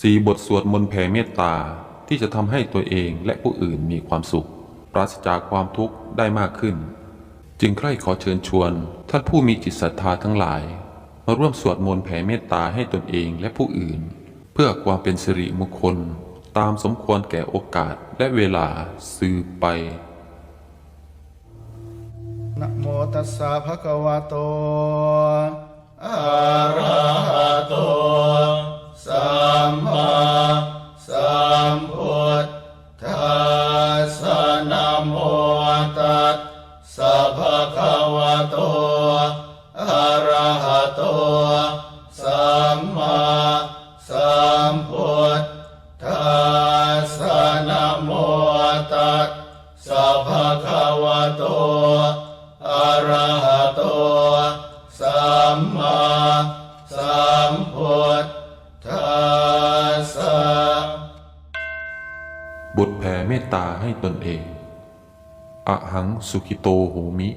สี่บทสวดมนต์แผ่เมตตาที่จะทำให้ตัวเองและผู้อื่นมีความสุข ปราศจากความทุกข์ได้มากขึ้น จึงใคร่ขอเชิญชวน ท่านผู้มีจิตศรัทธาทั้งหลาย มาร่วมสวดมนต์แผ่เมตตาให้ตนเองและผู้อื่น เพื่อความเป็นสิริมงคล ตามสมควรแก่โอกาสและเวลาสืบไปนะโมตัสสะภะคะวะโตอะระหะโตสัมมา บทแผ่เมตตาให้ตนเองอะหังสุขิโตโหมิ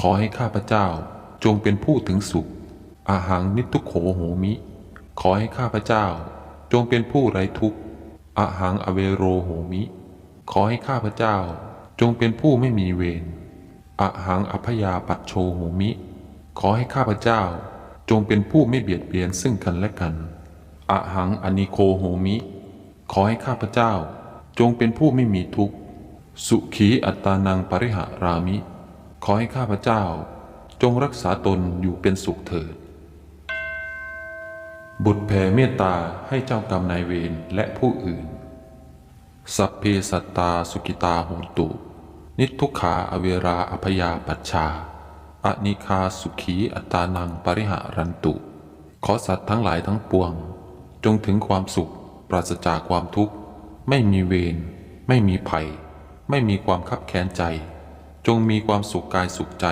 ขอให้ข้าพเจ้าจงเป็นผู้ถึงสุขอะหังนิทุโขโหมิ ขอให้ข้าพเจ้า จงเป็นผู้ไร้ทุกข์อะหังอเวโรโหมิ ขอให้ข้าพเจ้า จงเป็นผู้ไม่มีเวรอะหังอภยาปัชโชโหมิ ขอให้ข้าพเจ้า จงเป็นผู้ไม่เบียดเบียนซึ่งกันและกันอะหังอนิโคโหมิ ขอให้ข้าพเจ้า จงเป็นผู้ไม่มีทุกข์ สุขีอัตานังปริหารามิ ขอให้ข้าพเจ้า จงรักษาตนอยู่เป็นสุขเถิด บุตรแผ่เมตตาให้เจ้ากรรมนายเวรและผู้อื่น สัพเพสัตตาสุกิตาโหตุ นิทุกขาอเวราอภยาปัชชาอนิคาสุขีอัตตานังปริหารันตุ ขอสัตว์ทั้งหลายทั้งปวง จงถึงความสุขปราศจากความทุกข์ ไม่มีเวรไม่มีภัย ไม่มีความคับแค้นใจ จงมีความสุขกายสุขใจ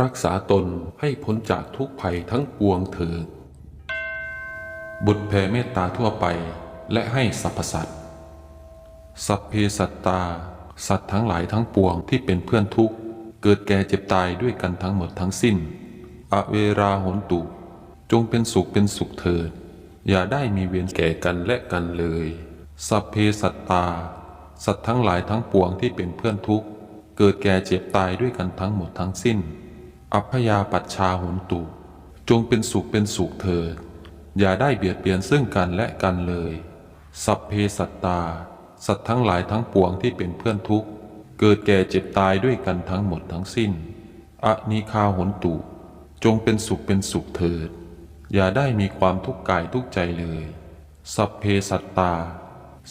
รักษาตนให้พ้นจากทุกภัยทั้งปวงเถิดบุตรแผ่เมตตาทั่วไปและให้สรรพสัตว์สัพเพสัตตา สัตว์ทั้งหลายทั้งปวงที่เป็นเพื่อนทุกข์ เกิดแก่เจ็บตายด้วยกันทั้งหมดทั้งสิ้น อเวราหนตุ จงเป็นสุขเป็นสุขเถิด อย่าได้มีเวรแก่กันและกันเลย สัพเพสัตตา สัตว์ทั้งหลายทั้งปวงที่เป็นเพื่อนทุกข์ เกิดแก่เจ็บตายด้วยกันทั้งหมดทั้งสิ้น อัพยาปัชชาโหนตุ จงเป็นสุขเป็นสุขเถิด อย่าได้เบียดเบียนซึ่งกันและกันเลย สัพเพสัตตา สัตว์ทั้งหลายทั้งปวงที่เป็นเพื่อนทุกข์ เกิดแก่เจ็บตายด้วยกันทั้งหมดทั้งสิ้นอะนิคาหุนตุ จงเป็นสุขเป็นสุขเถิด อย่าได้มีความทุกข์กายทุกข์ใจเลย สัพเพสัตตา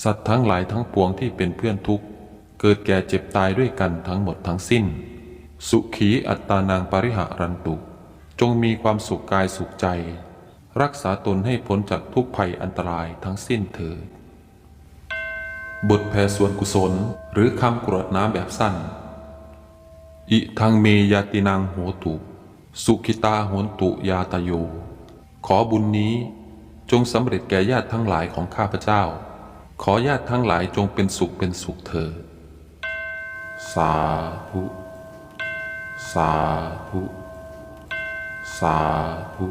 สัตว์ทั้งหลายทั้งปวงที่เป็นเพื่อนทุกข์ เกิดแก่เจ็บตายด้วยกันทั้งหมดทั้งสิ้น สุขีอัตตานางปริหารันตุ จงมีความสุขกายสุขใจ รักษาตนให้พ้นจากทุกภัยอันตรายทั้งสิ้นเถิดบทแผ่ส่วนกุศลหรือคำกรวดน้ำแบบสั้น อิทังเมยาตินังโหตุ สุขิตาโหนตุยาตโย ขอบุญนี้จงสำเร็จแก่ญาติทั้งหลายของข้าพเจ้า ขอญาติทั้งหลายจงเป็นสุขเป็นสุขเถิดสาธุ สาธุ สาธุ